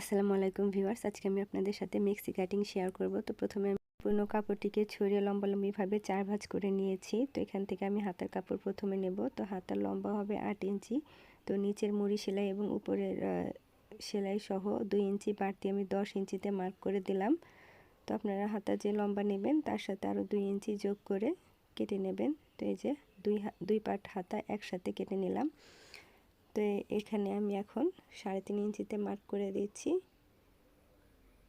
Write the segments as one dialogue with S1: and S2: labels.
S1: আসসালামু আলাইকুম ভিউয়ার্স, আজকে আমি আপনাদের সাথে মিক্সি কাটিং শেয়ার করব। তো প্রথমে আমি পুরনো কাপড়টিকে ছড়িয়ে লম্বালম্বিভাবে চার ভাঁজ করে নিয়েছি। তো এখান থেকে আমি হাতার কাপড় প্রথমে নেব। তো হাতার লম্বা হবে আট ইঞ্চি। তো নিচের মুড়ি সেলাই এবং উপরের সেলাই সহ দুই ইঞ্চি বাড়তি আমি দশ ইঞ্চিতে মার্ক করে দিলাম। তো আপনারা হাতা যে লম্বা নেবেন, তার সাথে আরও দুই ইঞ্চি যোগ করে কেটে নেবেন। তো এই যে দুই দুই পাট হাতা একসাথে কেটে নিলাম। তো এখানে আমি এখন সাড়ে তিন ইঞ্চিতে মার্ক করে দিচ্ছি।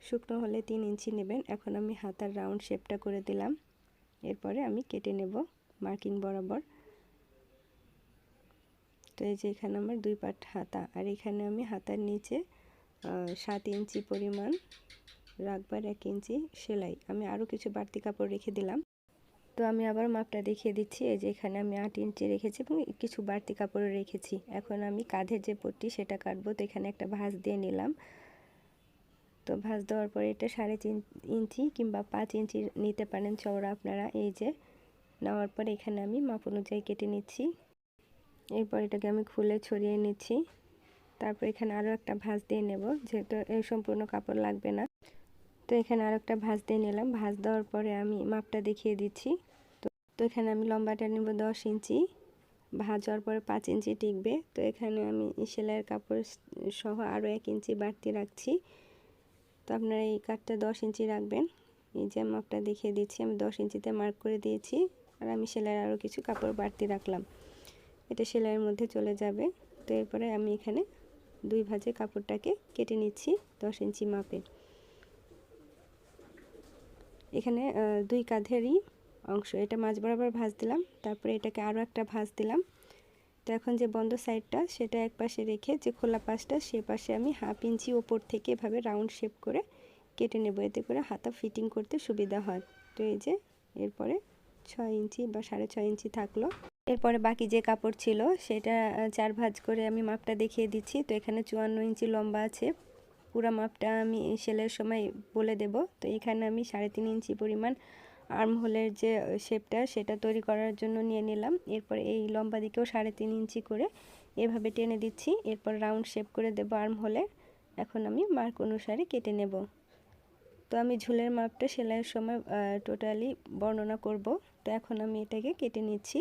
S1: শুকনো হলে তিন ইঞ্চি নেবেন। এখন আমি হাতার রাউন্ড শেপটা করে দিলাম। এরপরে আমি কেটে নেব মার্কিং বরাবর। তো এই যে এখানে আমার দুই পাট হাতা। আর এখানে আমি হাতার নিচে সাত ইঞ্চি পরিমাণ রাখবার এক ইঞ্চি সেলাই। আমি আরও কিছু বাড়তি কাপড় রেখে দিলাম। তো আমি আবার মাপটা দেখিয়ে দিচ্ছি। এই যে এখানে আমি আট ইঞ্চি রেখেছি এবং কিছু বাড়তি কাপড়ও রেখেছি। এখন আমি কাঁধের যে পট্টি সেটা কাটবো তো এখানে একটা ভাঁজ দিয়ে নিলাম। তো ভাঁজ দেওয়ার পরে এটা সাড়ে তিন ইঞ্চি কিংবা পাঁচ ইঞ্চি নিতে পারেন চওড়া আপনারা। এই যে নেওয়ার পরে এখানে আমি মাপ অনুযায়ী কেটে নিচ্ছি। এরপর এটাকে আমি খুলে ছড়িয়ে নিচ্ছি। তারপর এখানে আরও একটা ভাঁজ দিয়ে নেব যেহেতু এই সম্পূর্ণ কাপড় লাগবে না। তো এখানে আর একটা ভাঁজ দিয়ে নিলাম। ভাঁজ দেওয়ার পরে আমি মাপটা দেখিয়ে দিচ্ছি। তো এখানে আমি লম্বাটা নেব দশ ইঞ্চি, ভাঁজ হওয়ার পরে পাঁচ ইঞ্চি টিকবে। তো এখানে আমি সেলাইয়ের কাপড় সহ আরও এক ইঞ্চি বাড়তি রাখছি। তো আপনারা এই কাঠটা দশ ইঞ্চি রাখবেন। এই যে মাপটা দেখিয়ে দিচ্ছি, আমি দশ ইঞ্চিতে মার্ক করে দিয়েছি আর আমি সেলাইয়ের আরও কিছু কাপড় বাড়তি রাখলাম। এটা সেলাইয়ের মধ্যে চলে যাবে। তো এরপরে আমি এখানে দুই ভাজে কাপড়টাকে কেটে নিচ্ছি দশ ইঞ্চি মাপে। এখানে দুই কাঁধেরই অংশ। এটা মাঝ বরাবর ভাঁজ দিলাম, তারপরে এটাকে আরও একটা ভাঁজ দিলাম। তো এখন যে বন্ধ সাইডটা, সেটা এক পাশে রেখে যে খোলা পাশটা, সে পাশে আমি হাফ ইঞ্চি ওপর থেকে এভাবে রাউন্ড শেপ করে কেটে নেব। এতে করে হাতা ফিটিং করতে সুবিধা হয়। তো এই যে, এরপরে ছয় ইঞ্চি বা সাড়ে ছয় ইঞ্চি থাকল। এরপরে বাকি যে কাপড় ছিল, সেটা চার ভাঁজ করে আমি মাপটা দেখিয়ে দিচ্ছি। তো এখানে চুয়ান্ন ইঞ্চি লম্বা আছে। পুরো মাপটা আমি সেলের সময় বলে দেব। তো এখানে আমি সাড়ে তিন ইঞ্চি পরিমাণ আর্ম হোলের যে শেপটা, সেটা তৈরি করার জন্য নিয়ে নিলাম। এরপর এই লম্বা দিকেও সাড়ে তিন ইঞ্চি করে এভাবে টেনে দিচ্ছি। এরপর রাউন্ড শেপ করে দেব আর্ম হোলের এখন আমি মার্ক অনুসারে কেটে নেব। তো আমি ঝুলের মাপটা সেলাইয়ের সময় টোটালি বর্ণনা করব। তো এখন আমি এটাকে কেটে নিচ্ছি।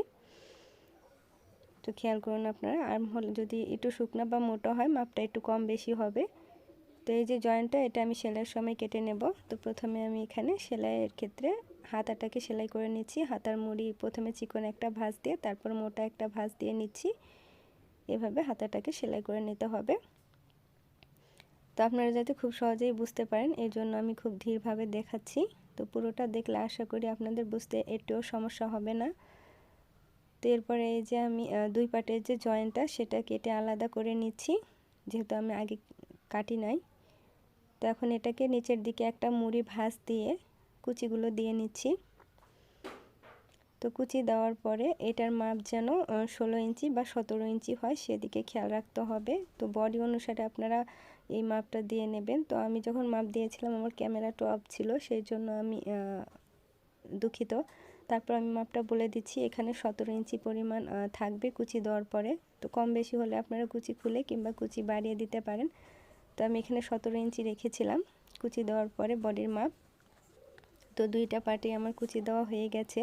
S1: তো খেয়াল করুন আপনারা আর্ম হোল যদি একটু শুকনা বা মোটা হয়, মাপটা একটু কম বেশি হবে। তো এই যে জয়েন্টটা, এটা আমি সেলাইয়ের সময় কেটে নেব। তো প্রথমে আমি এখানে সেলাইয়ের ক্ষেত্রে হাতাটাকে সেলাই করে নিচ্ছি। হাতার মুড়ি প্রথমে চিকন একটা ভাঁজ দিয়ে, তারপর মোটা একটা ভাঁজ দিয়ে নিচ্ছি। এভাবে হাতাটাকে সেলাই করে নিতে হবে। তো আপনারা যাতে খুব সহজেই বুঝতে পারেন এই জন্য আমি খুব ধীরভাবে দেখাচ্ছি। তো পুরোটা দেখলে আশা করি আপনাদের বুঝতে একটুও সমস্যা হবে না। তো এরপরে এই যে আমি দুই পাটের যে জয়েন্টটা, সেটা কেটে আলাদা করে নিচ্ছি। যেহেতু আমি আগে কাটি নাই। তো এখন এটাকে নিচের দিকে একটা মুড়ি ভাঁজ দিয়ে কুচিগুলো দিয়ে নিচ্ছি। তো কুচি দেওয়ার পরে এটার মাপ যেন ষোলো ইঞ্চি বা সতেরো ইঞ্চি হয়, সেদিকে খেয়াল রাখতে হবে। তো বডি অনুসারে আপনারা এই মাপটা দিয়ে নেবেন। তো আমি যখন মাপ দিয়েছিলাম, আমার ক্যামেরা টপ ছিল, সেই জন্য আমি দুঃখিত। তারপর আমি মাপটা বলে দিচ্ছি, এখানে সতেরো ইঞ্চি পরিমাণ থাকবে কুচি দেওয়ার পরে। তো কম বেশি হলে আপনারা কুচি খুলে কিংবা কুচি বাড়িয়ে দিতে পারেন। তো আমি এখানে সতেরো ইঞ্চি রেখেছিলাম, কুচি দেওয়ার পরে বডির মাপ। তো দুইটা পার্টে আমার কুচি দেওয়া হয়ে গেছে।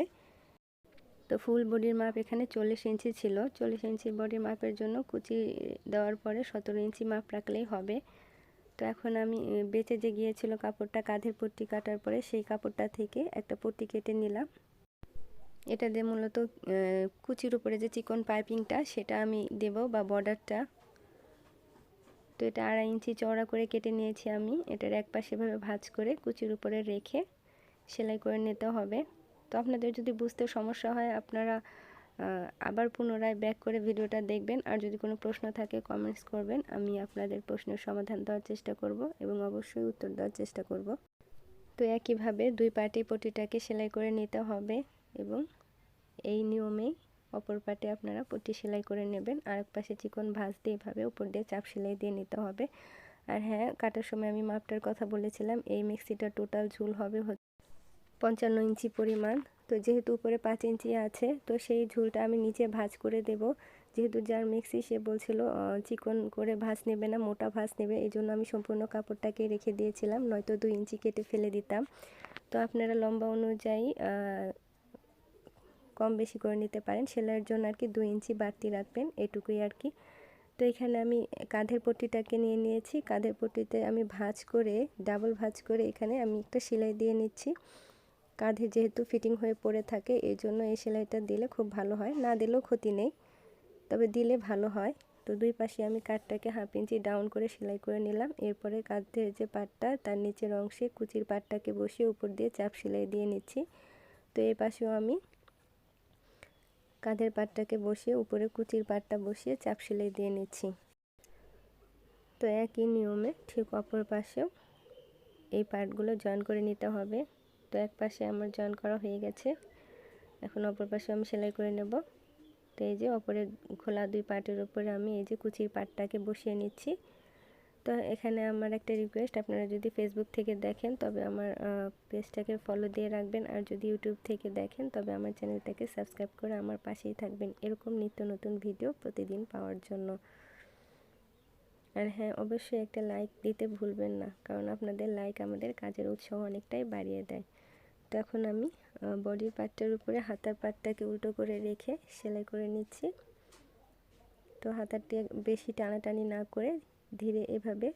S1: তো ফুল বডির মাপ এখানে চল্লিশ ইঞ্চি ছিল। চল্লিশ ইঞ্চি বডির মাপের জন্য কুচি দেওয়ার পরে সতেরো ইঞ্চি মাপ রাখলেই হবে। তো এখন আমি বেঁচে যে গিয়েছিল কাপড়টা, কাঁধের পট্টি কাটার পরে সেই কাপড়টা থেকে একটা পট্টি কেটে নিলাম। এটা দিয়ে মূলত কুচির উপরে যে চিকন পাইপিংটা, সেটা আমি দেব বা বর্ডারটা। তো এটা আড়াই ইঞ্চি চওড়া করে কেটে নিয়েছি আমি। এটার এক পাশে ভাজ করে কুচির উপরে রেখে সেলাই করে নিতে হবে। তো আপনাদের যদি বুঝতে সমস্যা হয়, আপনারা আবার পুনরায় ব্যাক করে ভিডিওটা দেখবেন। আর যদি কোনো প্রশ্ন থাকে কমেন্টস করবেন। আমি আপনাদের প্রশ্নের সমাধান দেওয়ার চেষ্টা করব এবং অবশ্যই উত্তর দেওয়ার চেষ্টা করব। তো একইভাবে দুই পাটি পটিটাকে সেলাই করে নিতে হবে এবং এই নিয়মেই অপর পাটে আপনারা পটি সেলাই করে নেবেন। আর এক পাশে চিকন ভাঁজ দিয়ে এভাবে উপর দিয়ে চাপ সেলাই দিয়ে নিতে হবে। আর হ্যাঁ কাটার সময় আমি মাপটার কথা বলেছিলাম। এই মিক্সিটা টোটাল ঝুল হবে পঞ্চান্ন ইঞ্চি পরিমাণ। তো যেহেতু উপরে পাঁচ ইঞ্চি আছে, তো সেই ঝুলটা আমি নিচে ভাঁজ করে দেব। যেহেতু যার মিক্সি, সে বলছিল চিকন করে ভাঁজ নেবে না, মোটা ভাঁজ নেবে। এই জন্য আমি সম্পূর্ণ কাপড়টাকে রেখে দিয়েছিলাম, নয়তো দুই ইঞ্চি কেটে ফেলে দিতাম। তো আপনারা লম্বা অনুযায়ী কম বেশি করে নিতে পারেন। সেলাইয়ের জন্য আর কি দুই ইঞ্চি বাড়তি রাখবেন, এটুকুই আর কি। তো এখানে আমি কাঁধের পট্টিটাকে নিয়ে নিয়েছি। কাঁধের পট্টিতে আমি ভাঁজ করে, ডাবল ভাঁজ করে এখানে আমি একটা সেলাই দিয়ে নিচ্ছি। কাঁধে যেহেতু ফিটিং হয়ে পড়ে থাকে, এই জন্য এই সেলাইটা দিলে খুব ভালো হয়। না দিলেও ক্ষতি নেই, তবে দিলে ভালো হয়। তো দুই পাশে আমি কাঠটাকে হাফ ইঞ্চি ডাউন করে সেলাই করে নিলাম। এরপরে কাঁধের যে পাটটা, তার নিচের অংশে কুচির পাটটাকে বসিয়ে উপর দিয়ে চাপ সেলাই দিয়ে নিচ্ছি। তো এই পাশেও আমি কাঁধের পাটটাকে বসিয়ে উপরে কুচির পাটটা বসিয়ে চাপ সেলাই দিয়ে নিচ্ছি। তো একই নিয়মে ঠিক অপর পাশেও এই পার্টগুলো জয়েন করে নিতে হবে। তো এক পাশে আমার জয়েন করা হয়ে গেছে। এখন অপর পাশে আমি সেলাই করে নেব। তো এই যে অপরে খোলা দুই পার্টের উপরে আমি এই যে কুচির পাটটাকে বসিয়ে নিচ্ছি। তো এখানে আমার একটা রিকোয়েস্ট আপনারা যদি ফেসবুক থেকে দেখেন, তবে আমার পেজটাকে ফলো দিয়ে রাখবেন। আর যদি ইউটিউব থেকে দেখেন, তবে আমার চ্যানেলটাকে সাবস্ক্রাইব করে আমার পাশেই থাকবেন। এরকম নিত্য নতুন ভিডিও প্রতিদিন পাওয়ার জন্য। আর হ্যাঁ অবশ্যই একটা লাইক দিতে ভুলবেন না, কারণ আপনাদের লাইক আমাদের কাজের উৎসাহ অনেকটাই বাড়িয়ে দেয়। তো এখন আমি বডির পার্টটার উপরে হাতার পার্টটাকে উল্টো করে রেখে সেলাই করে নিচ্ছি। তো হাতারটি বেশি টানাটানি না করে ধীরে এভাবে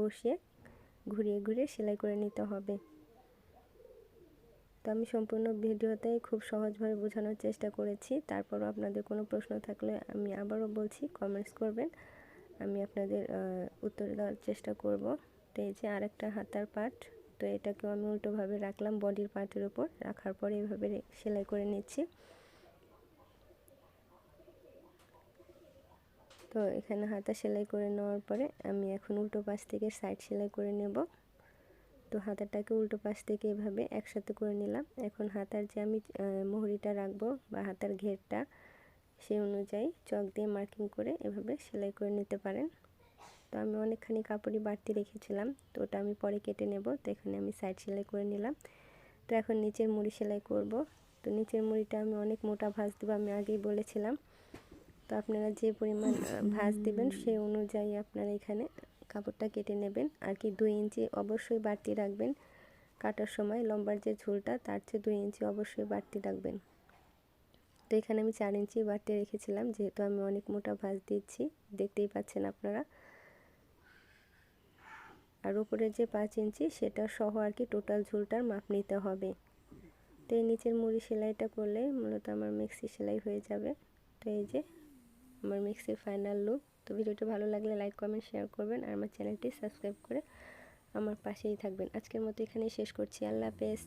S1: বসিয়ে ঘুরিয়ে ঘুরিয়ে সেলাই করে নিতে হবে। তো আমি সম্পূর্ণ ভিডিওতে খুব সহজভাবে বোঝানোর চেষ্টা করেছি, তারপরও আপনাদের কোনো প্রশ্ন থাকলে আমি আবারও বলছি কমেন্টস করবেন। আমি আপনাদের উত্তর দেওয়ার চেষ্টা করব। তো এই যে আরেকটা হাতার পার্ট তো এটাকেও আমি উল্টোভাবে রাখলাম বডির পার্টের উপর। রাখার পরে এইভাবে সেলাই করে নিচ্ছি। তো এখানে হাতা সেলাই করে নেওয়ার পরে আমি এখন উল্টো পাশ থেকে সাইড সেলাই করে নেব। তো হাতাটাকে উল্টো পাশ থেকে এভাবে একসাথে করে নিলাম। এখন হাতার যে আমি মোহরিটা রাখব বা হাতার ঘেরটা সেই অনুযায়ী চক দিয়ে মার্কিং করে এভাবে সেলাই করে নিতে পারেন। তো আমি অনেকখানি কাপড়ই বাড়তি রেখেছিলাম, তো ওটা আমি পরে কেটে নেব। তো এখানে আমি সাইড সেলাই করে নিলাম। তো এখন নিচের মুড়ি সেলাই করব। তো নিচের মুড়িটা আমি অনেক মোটা ভাঁজ দেবো, আমি আগেই বলেছিলাম। তো আপনারা যে পরিমাণ ভাঁজ দেবেন সেই অনুযায়ী আপনারা এখানে কাপড়টা কেটে নেবেন। আর কি দুই ইঞ্চি অবশ্যই বাড়তি রাখবেন। কাটার সময় লম্বার যে ঝুলটা, তার চেয়ে দুই ইঞ্চি অবশ্যই বাড়তি রাখবেন। তো এখানে আমি চার ইঞ্চি বাড়তি রেখেছিলাম, যেহেতু আমি অনেক মোটা ভাঁজ দিচ্ছি, দেখতেই পাচ্ছেন আপনারা। আর উপরে যে পাঁচ ইঞ্চি, সেটা সহ আর কি টোটাল ঝুলটার মাপ নিতে হবে। তো এই নিচের মুড়ি সেলাইটা করলে মূলত আমার মিক্সি সেলাই হয়ে যাবে। তো এই যে আমার মিক্সির ফাইনাল লুক তো ভিডিওটা ভালো লাগলে লাইক কমেন্ট শেয়ার করবেন আর আমার চ্যানেলটি সাবস্ক্রাইব করে আমার পাশেই থাকবেন। আজকের মতো এখানেই শেষ করছি। আল্লাহ হাফেজ।